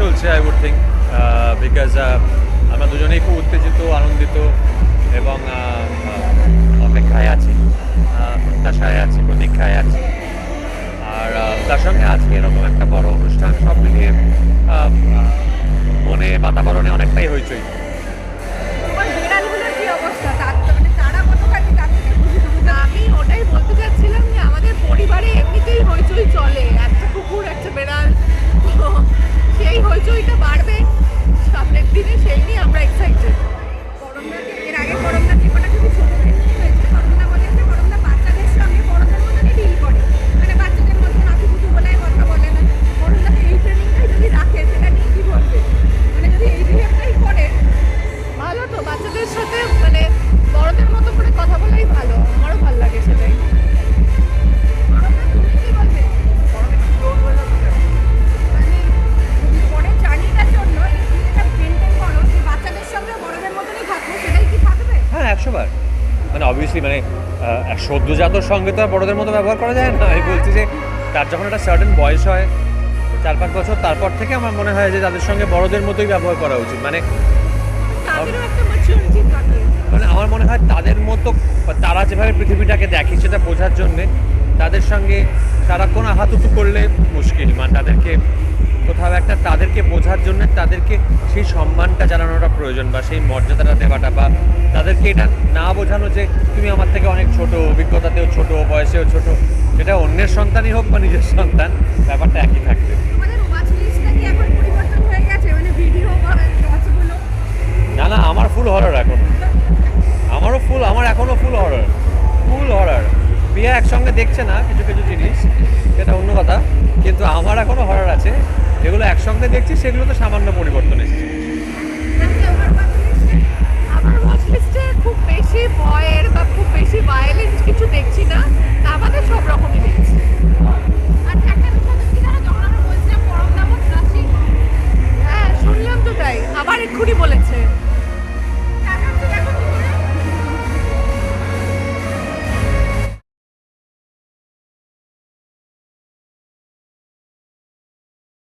চলছে I would think because আমরা দুজনেই খুব উত্তেজিত আনন্দিত এবং uh, uh, অপেক্ষায় আছি। অবভিয়াসলি মানে সদ্যজাত সদ্যজাতর সঙ্গে তো আর বড়দের মতো ব্যবহার করা যায় না। আমি বলছি যে তার যখন একটা সার্টেন বয়স হয় চার পাঁচ বছর তারপর থেকে আমার মনে হয় যে তাদের সঙ্গে বড়দের মতোই ব্যবহার করা উচিত। মানে মানে আমার মনে হয় তাদের মতো তারা যেভাবে পৃথিবীটাকে দেখে সেটা বোঝার জন্যে তাদের সঙ্গে সারাক্ষণ আহাতুতু করলে মুশকিল মানে তাদেরকে কোথাও একটা তাদেরকে বোঝার জন্য তাদেরকে সেই সম্মানটা জানানোটা প্রয়োজন বা সেই মর্যাদাটা দেওয়াটা বা তাদেরকে এটা না বোঝানো যে তুমি আমার থেকে অনেক ছোট, অভিজ্ঞতাতেও ছোট, বয়সেও ছোট, সেটা অন্যের সন্তানই হোক বা নিজের সন্তান, ব্যাপারটা একই থাকবে। রিয়া একসঙ্গে দেখছে না কিছু কিছু জিনিস এটা অন্য কথা। কিন্তু আমার এখনও হরার আছে, যেগুলো একসঙ্গে দেখছি, সেগুলো তো সামান্য পরিবর্তন এসেছে। আচ্ছা, খুব বেশি ভয়ের বা খুব বেশি কিছু দেখছি না সব রকমই হ্যাঁ শুনলাম তো তাই, আবার এক্ষুনি বলে